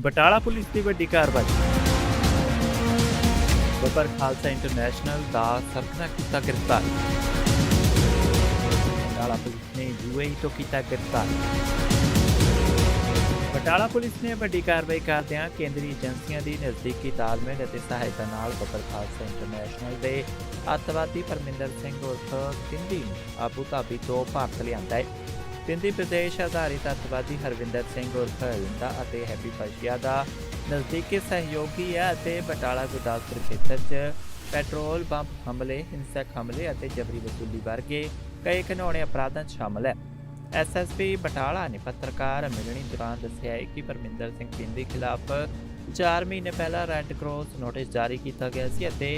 Batala police ਦੀ ਵੱਡੀ ਕਾਰਵਾਈ। ਬੱਬਰ Khalsa international ਦਾ ਸਰਕਨਾ ਕੀਤਾ ਗ੍ਰਿਫਤਾਰ। ਬਟਾਲਾ ਪੁਲਿਸ ਨੇ ਯੂਏਈ ਤੋਂ ਕੀਤਾ ਗ੍ਰਿਫਤਾਰ। ਬਟਾਲਾ ਪੁਲਿਸ ਨੇ ਵੱਡੀ ਕਾਰਵਾਈ ਕਰਦਿਆਂ ਕੇਂਦਰੀ ਏਜੰਸੀਆਂ ਦੀ ਨਜ਼ਦੀਕੀ ਤਾਲਮੇਲ ਅਤੇ ਸਹਾਇਤਾ ਨਾਲ ਬੱਬਰ ਖਾਲਸਾ ਇੰਟਰਨੈਸ਼ਨਲ ਦੇ ਅੱਤਵਾਦੀ ਪਰਮਿੰਦਰ ਸਿੰਘ ਉਰਫ ਸਿੰਧੀ ਨੂੰ ਆਬੂ ਧਾਬੀ ਤੋਂ ਭਾਰਤ ਲਿਆਂਦਾ ਹੈ। ਸਿੰਧੀ ਪ੍ਰਦੇਸ਼ ਆਧਾਰਿਤ ਅੱਤਵਾਦੀ ਹਰਵਿੰਦਰ ਸਿੰਘ ਉਰਫ ਰਿੰਦਾ ਅਤੇ ਹੈਪੀ ਪਸ਼ੀਆ ਦਾ ਨਜ਼ਦੀਕੀ ਸਹਿਯੋਗੀ ਹੈ ਅਤੇ ਬਟਾਲਾ ਗੁਰਦਾਸਪੁਰ ਖੇਤਰ 'ਚ ਪੈਟਰੋਲ ਬੰਬ ਹਮਲੇ, ਹਿੰਸਕ ਹਮਲੇ ਅਤੇ ਜਬਰੀ ਵਸੂਲੀ ਵਰਗੇ ਕਈ ਘਿਨੌਣੇ ਅਪਰਾਧਾਂ 'ਚ ਸ਼ਾਮਲ ਹੈ। ਐਸਐਸਪੀ ਬਟਾਲਾ ਨੇ ਪੱਤਰਕਾਰ ਮਿਲਣੀ ਦੌਰਾਨ ਦੱਸਿਆ ਹੈ ਕਿ ਪਰਮਿੰਦਰ ਸਿੰਘ ਪਿੰਦੀ ਖਿਲਾਫ 4 ਮਹੀਨੇ ਪਹਿਲਾਂ ਰੈੱਡ ਕਰਾਸ ਨੋਟਿਸ ਜਾਰੀ ਕੀਤਾ ਗਿਆ ਸੀ ਅਤੇ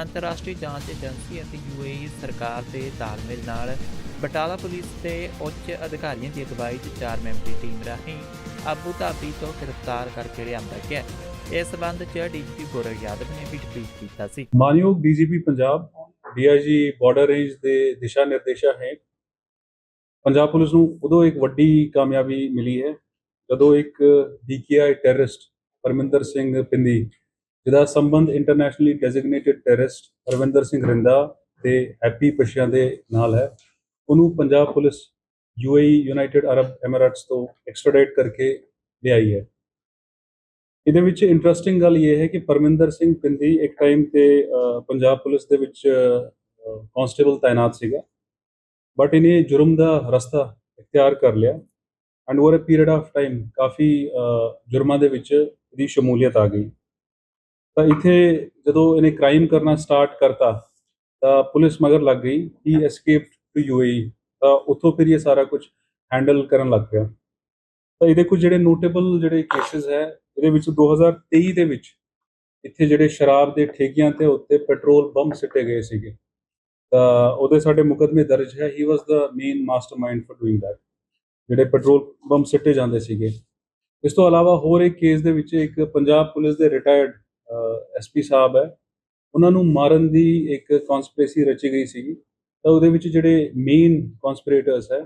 ਅੰਤਰਰਾਸ਼ਟਰੀ ਜਾਂਚ ਏਜੰਸੀ ਅਤੇ ਯੂਏਈ ਸਰਕਾਰ ਦੇ ਤਾਲਮੇਲ ਨਾਲ ਬਟਾਲਾ ਪੁਲਿਸ ਦੇ ਉੱਚ ਅਧਿਕਾਰੀਆਂ ਦੀ ਅਗਵਾਈ 'ਚ ਚਾਰ ਮੈਂਬਰੀ ਟੀਮ ਰਾਹੀਂ ਆਬੂ ਧਾਬੀ ਤੋਂ ਗ੍ਰਿਫਤਾਰ ਕਰਕੇ ਲਿਆਂਦਾ ਗਿਆ। ਇਸ ਸਬੰਧ 'ਚ ਡੀਜੀਪੀ ਗੌਰਵ ਯਾਦਵ ਨੇ ਵੀ ਟਵੀਟ ਕੀਤਾ ਸੀ। ਮਾਨਯੋਗ DGP Punjab, DIG border range ਦੇ ਦਿਸ਼ਾ ਨਿਰਦੇਸ਼ਾਂ ਹੈ ਪੰਜਾਬ ਪੁਲਿਸ ਨੂੰ ਉਦੋਂ ਇੱਕ ਵੱਡੀ ਕਾਮਯਾਬੀ ਮਿਲੀ ਹੈ, ਜਦੋਂ ਇੱਕ ਡੀਕੇਆਈ ਟੈਰਰਿਸਟ ਪਰਮਿੰਦਰ ਸਿੰਘ ਪਿੰਦੀ, ਜਿਹਦਾ ਸੰਬੰਧ internationally designated terrorist Ravinder Singh Rinda ਤੇ ਹੈਪੀ ਪਸ਼ਿਆਂ ਦੇ ਨਾਲ ਹੈ। ਉਹਨੂੰ Punjab police UAE United Arab Emirates ਤੋਂ ਐਕਸਟ੍ਰੈਡਿਟ ਕਰਕੇ ਲਿਆਈ ਹੈ। ਇਹਦੇ ਵਿੱਚ ਇੰਟਰਸਟਿੰਗ ਗੱਲ ਇਹ ਹੈ ਕਿ ਪਰਮਿੰਦਰ ਸਿੰਘ ਪਿੰਦੀ ਇੱਕ ਟਾਈਮ ਤੇ ਪੰਜਾਬ ਪੁਲਿਸ ਦੇ ਵਿੱਚ ਕਾਂਸਟੇਬਲ ਤਾਇਨਾਤ ਸੀਗਾ। ਬਟ ਇਹਨੇ ਜੁਰਮ ਦਾ ਰਸਤਾ ਇਖਤਿਆਰ ਕਰ ਲਿਆ and over a period of time ਕਾਫੀ ਜੁਰਮਾਂ ਦੇ ਵਿੱਚ ਇਹਦੀ ਸ਼ਮੂਲੀਅਤ ਆ ਗਈ। ਤਾਂ ਇੱਥੇ ਜਦੋਂ ਇਹਨੇ ਕ੍ਰਾਈਮ ਕਰਨਾ ਸਟਾਰਟ ਕਰਤਾ ਤਾਂ ਪੁਲਿਸ ਮਗਰ ਲੱਗ ਗਈ ਹੀ ਐਸਕੇਪ ਟੂ ਯੂਏਈ ਤਾਂ ਉੱਥੋਂ ਫਿਰ ਇਹ ਸਾਰਾ ਕੁਝ ਹੈਂਡਲ ਕਰਨ ਲੱਗ ਪਿਆ। ਤਾਂ ਇਹਦੇ ਕੁਝ ਜਿਹੜੇ ਨੋਟੇਬਲ ਜਿਹੜੇ ਕੇਸਿਸ ਹੈ, ਇਹਦੇ ਵਿੱਚ 2023 ਦੇ ਵਿੱਚ ਇੱਥੇ ਜਿਹੜੇ ਸ਼ਰਾਬ ਦੇ ਠੇਕਿਆਂ ਤੇ ਉੱਤੇ ਪੈਟਰੋਲ ਬੰਬ ਸਿੱਟੇ ਗਏ ਸੀਗੇ। ਤਾਂ ਉਹਦੇ ਸਾਡੇ ਮੁਕਦਮੇ ਦਰਜ ਹੈ he was the main mastermind for doing that ਜਿਹੜੇ ਪੈਟਰੋਲ ਬੰਬ ਸਿੱਟੇ ਜਾਂਦੇ ਸੀਗੇ। ਇਸ ਤੋਂ ਇਲਾਵਾ ਹੋਰ ਇੱਕ ਕੇਸ ਦੇ ਵਿੱਚ ਇੱਕ ਪੰਜਾਬ ਪੁਲਿਸ ਦੇ ਰਿਟਾਇਰਡ ਐਸਪੀ ਸਾਹਿਬ ਹੈ। ਉਹਨਾਂ ਨੂੰ ਮਾਰਨ ਦੀ ਇੱਕ ਕਨਸਪੀਰੇਸੀ ਰਚੀ ਗਈ ਸੀਗੀ। ਤਾਂ ਉਹਦੇ ਵਿੱਚ ਜਿਹੜੇ ਮੇਨ ਕਨਸਪੀਰੇਟਰਸ ਹੈ,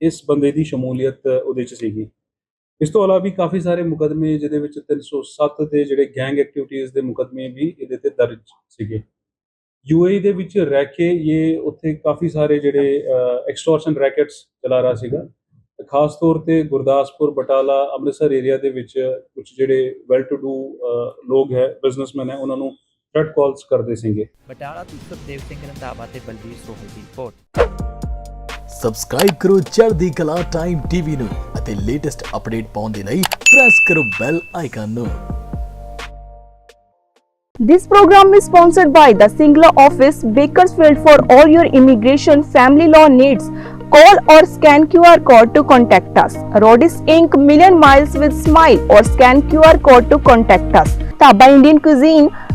ਇਸ ਬੰਦੇ ਦੀ ਸ਼ਮੂਲੀਅਤ ਉਹਦੇ 'ਚ ਸੀਗੀ। ਇਸ ਤੋਂ ਇਲਾਵਾ ਵੀ ਕਾਫੀ ਸਾਰੇ ਮੁਕਦਮੇ ਜਿਹਦੇ ਵਿੱਚ 307 ਦੇ ਜਿਹੜੇ ਗੈਂਗ ਐਕਟੀਵਿਟੀਜ਼ ਦੇ ਮੁਕਦਮੇ ਵੀ ਇਹਦੇ ਤੇ ਦਰਜ ਸੀਗੇ। ਯੂਏਈ ਦੇ ਵਿੱਚ ਰਹਿ ਕੇ ਇਹ ਉੱਥੇ ਕਾਫੀ ਸਾਰੇ ਜਿਹੜੇ ਐਕਸਟੋਰਸ਼ਨ ਰੈਕੇਟਸ ਚਲਾ ਰਿਹਾ ਸੀਗਾ। ਖਾਸ ਤੌਰ ਤੇ ਗੁਰਦਾਸਪੁਰ, ਬਟਾਲਾ, ਅੰਮ੍ਰਿਤਸਰ ਏਰੀਆ ਦੇ ਵਿੱਚ ਕੁਝ ਜਿਹੜੇ ਵੈਲ ਟੂ ਡੂ ਲੋਕ ਹੈ ਬਿਜ਼ਨਸਮੈਨ ਹੈ, ਉਹਨਾਂ ਨੂੰ ਥ੍ਰੈਟ ਕਾਲਸ ਕਰਦੇ ਸੀਗੇ ਬਟਾਲਾ ਤੋਂ ਸੁਖਦੇਵ ਸਿੰਘ ਰੰਧਾਵਾ ਤੇ ਬਲਬੀਰ ਸੋਹਲ ਦੀ ਰਿਪੋਰਟ ਸਬਸਕ੍ਰਾਈਬ ਕਰੋ ਚੜ੍ਹਦੀ ਕਲਾ ਟਾਈਮ ਟੀਵੀ ਨੂੰ ਅਤੇ ਲੇਟੈਸਟ ਅਪਡੇਟ ਪਾਉਣ ਦੇ ਲਈ ਪ੍ਰੈਸ ਕਰੋ ਬੈਲ ਆਈਕਨ ਨੂੰ This program is sponsored by the Singla Office, Bakersfield for all your immigration family law needs. Call or scan QR code to contact us. Rodis Inc. Million Miles with Smile or scan QR code to contact us. Taba Indian Cuisine,